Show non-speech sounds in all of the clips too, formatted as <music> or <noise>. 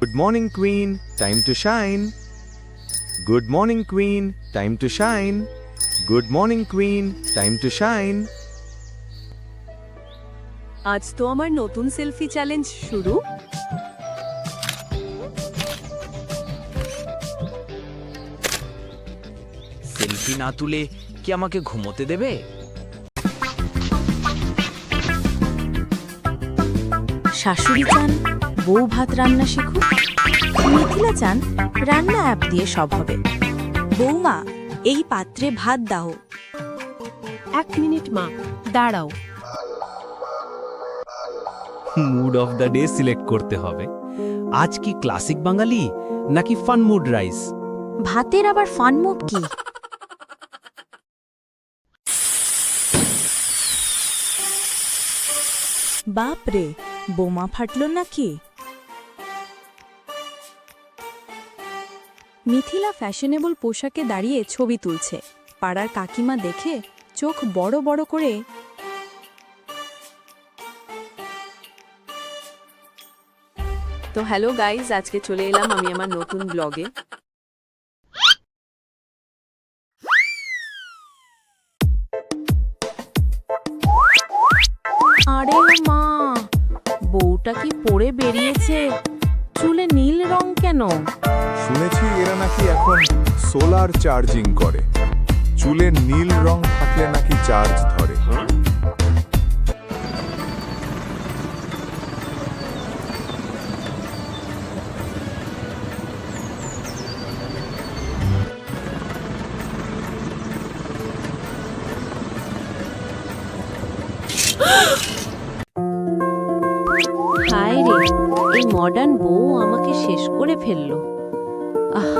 Good morning, Queen. Time to shine. Good morning, Queen. Time to shine. Good morning, Queen. Time to shine. আজ তো আমার নতুন selfie challenge শুরু selfie না তুলে কি আমাকে ঘুমোতে দেবে শাশুড়ি চান বউ ভাত রান্না শিখুক মিথিলা চান রান্না অ্যাপ দিয়ে সব হবে। বৌমা এই পাত্রে ভাত দাও। এক মিনিট মা দাঁড়াও। Mood of the day select করতে হবে। আজ কি ক্লাসিক বাঙালি নাকি ফান মুড রাইস ভাতের আবার ফান মুড কি? বাপরে বোমা ফাটলো নাকি? মিথিলা ফ্যাশনেবল পোশাকে দাঁড়িয়ে ছবি তুলছে। পাড়ার কাকিমা দেখে চোখ বড় বড় করে তো হ্যালো গাইজ, আজকে চলে এলাম আমি আমার নতুন ব্লগে। আরে মা, বউটা কি পড়ে বেরিয়েছে? চুলে নীল রং কেন? শুনেছি এরা নাকি এখন সোলার চার্জিং করে। চুলে নীল রং থাকলে নাকি চার্জ ধরে। <gasps> এই মডার্ন বউ আমাকে শেষ করে ফেলল আহ।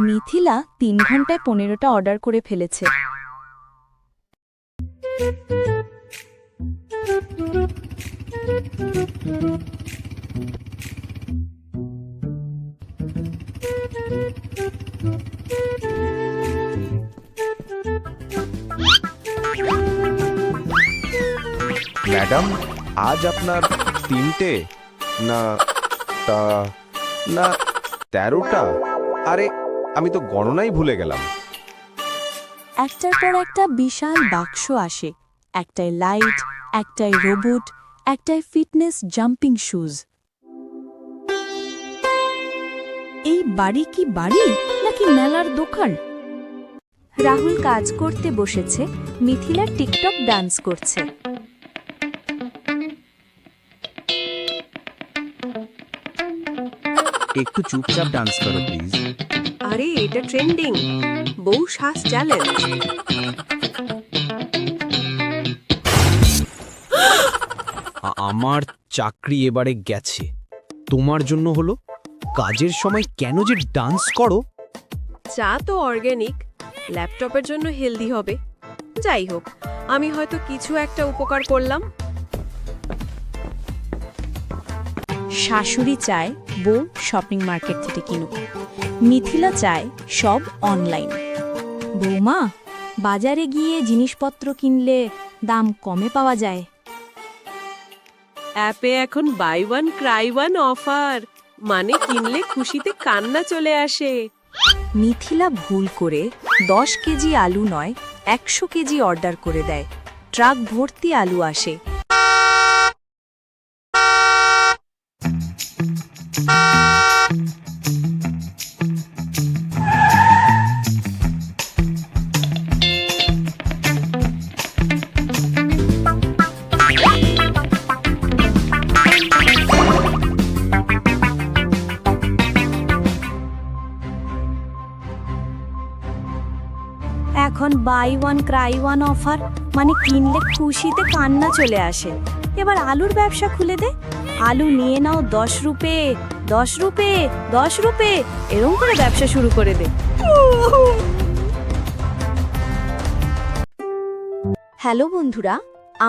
মিথিলা তিন ঘন্টায় পনেরোটা অর্ডার করে ফেলেছে ম্যাডাম, আজ আপনার তিনটে? না, তা, না, তেরোটা? আরে, আমি তো গণনাই ভুলে গেলাম। একটার পর একটা বিশাল বাক্স আসে। একটায় লাইট, একটায় রোবট, একটায় ফিটনেস জাম্পিং শুজ। এই বাড়ি কি বাড়ি, নাকি মেলার দোকান? রাহুল কাজ করতে বসেছে মিথিলা টিকটক ডান্স করছে। একটু চুপচাপ ডান্স করো প্লিজ আরে এটা ট্রেন্ডিং বউ শ্বাস চ্যালেঞ্জ আমার চাকরি এবারে গেছে। তোমার জন্য হলো? কাজের সময় কেন যে ডান্স করো? চা তো অর্গ্যানিক ল্যাপটপের জন্য হেলদি হবে। যাই হোক আমি হয়তো কিছু একটা উপকার করলাম। শাশুড়ি চায় বউ শপিং মার্কেট থেকে কিনুক। মিথিলা চায় সব অনলাইন। বৌমা বাজারে গিয়ে জিনিসপত্র কিনলে দাম কমে পাওয়া যায়। অ্যাপে এখন buy one cry one offer. মানে কিনলে খুশিতে কান্না চলে আসে। মিথিলা ভুল করে দশ কেজি আলু নয় একশো কেজি অর্ডার করে দেয়। ট্রাক ভর্তি আলু আসে। এখন buy one cry one offer মানে কিনলে খুশিতে কান্না চলে আসে। এবার আলুর ব্যবসা খুলে দে। আলু নিয়ে নাও দশ রুপে দশ রুপে দশ রুপে, এরকম করে ব্যবসা শুরু করে দে। হ্যালো বন্ধুরা,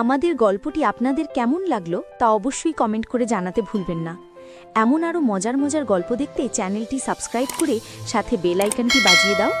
আমাদের গল্পটি আপনাদের কেমন লাগল তা অবশ্যই কমেন্ট করে জানাতে ভুলবেন না। এমন আরও মজার মজার গল্প দেখতে চ্যানেলটি সাবস্ক্রাইব করে সাথে বেল আইকনটি বাজিয়ে দাও।